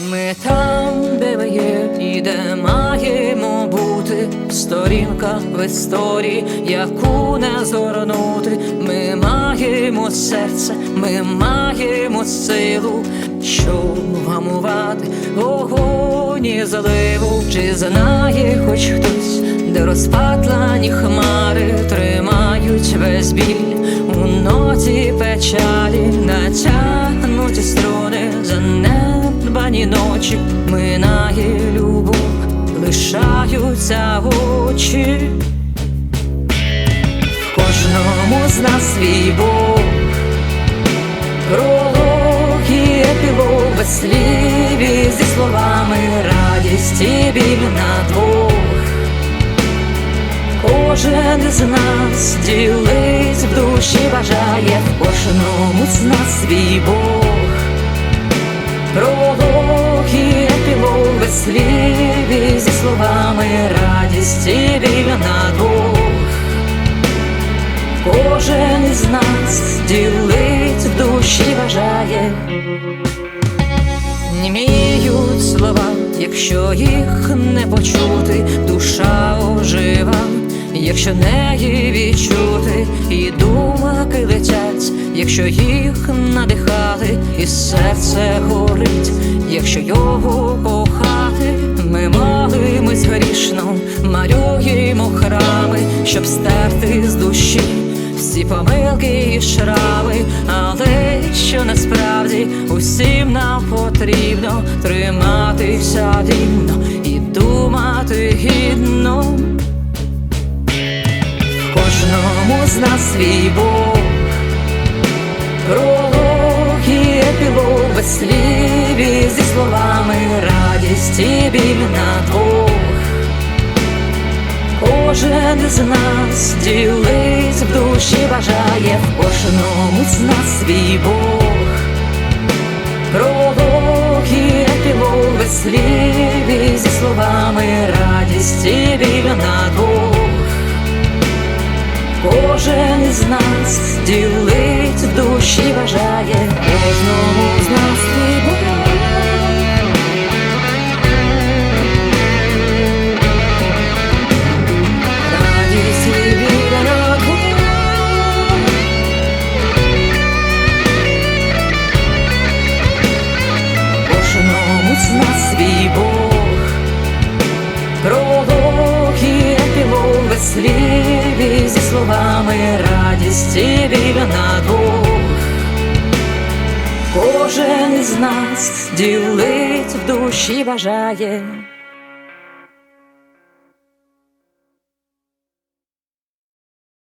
Ми там, де ми є, і де маємо бути, сторінка в історії, яку не згорнути. Ми маємо серце, ми маємо силу, щоб вгамувати вогонь і заливу. Чи знає хоч хтось, де розпатлані хмари тримають весь біль у ноті печалі, лишаються очі. В кожному з нас свій Бог, пролог і епілог без слів і зі словами радість і біль на двох. Кожен із нас ділить в душі бажає, в кожному з нас свій Бог, слів зі словами радість і біль на. Кожен із нас ділить душі бажає. Німіють слова, якщо їх не почути, душа ожива, якщо неї відчути, і летять, якщо їх надихати, і серце горить, якщо його кохати, ми молимось грішно, малюємо храми, щоб стерти з душі всі помилки і шрами, але що насправді усім нам потрібно триматися рівно і думати гідно. В кожному з нас свій Бог, без зі словами радість і біль на двох. Кожен з нас ділить в душі бажає, в кожному з нас свій Бог, пролог і епілог без слів зі словами радість і біль на двох. Кожен з нас ділить в душі бажає, З нас свій Бог, пролог епілоги слів зі словами радість і на двох. Кожен із нас ділить в душі бажає.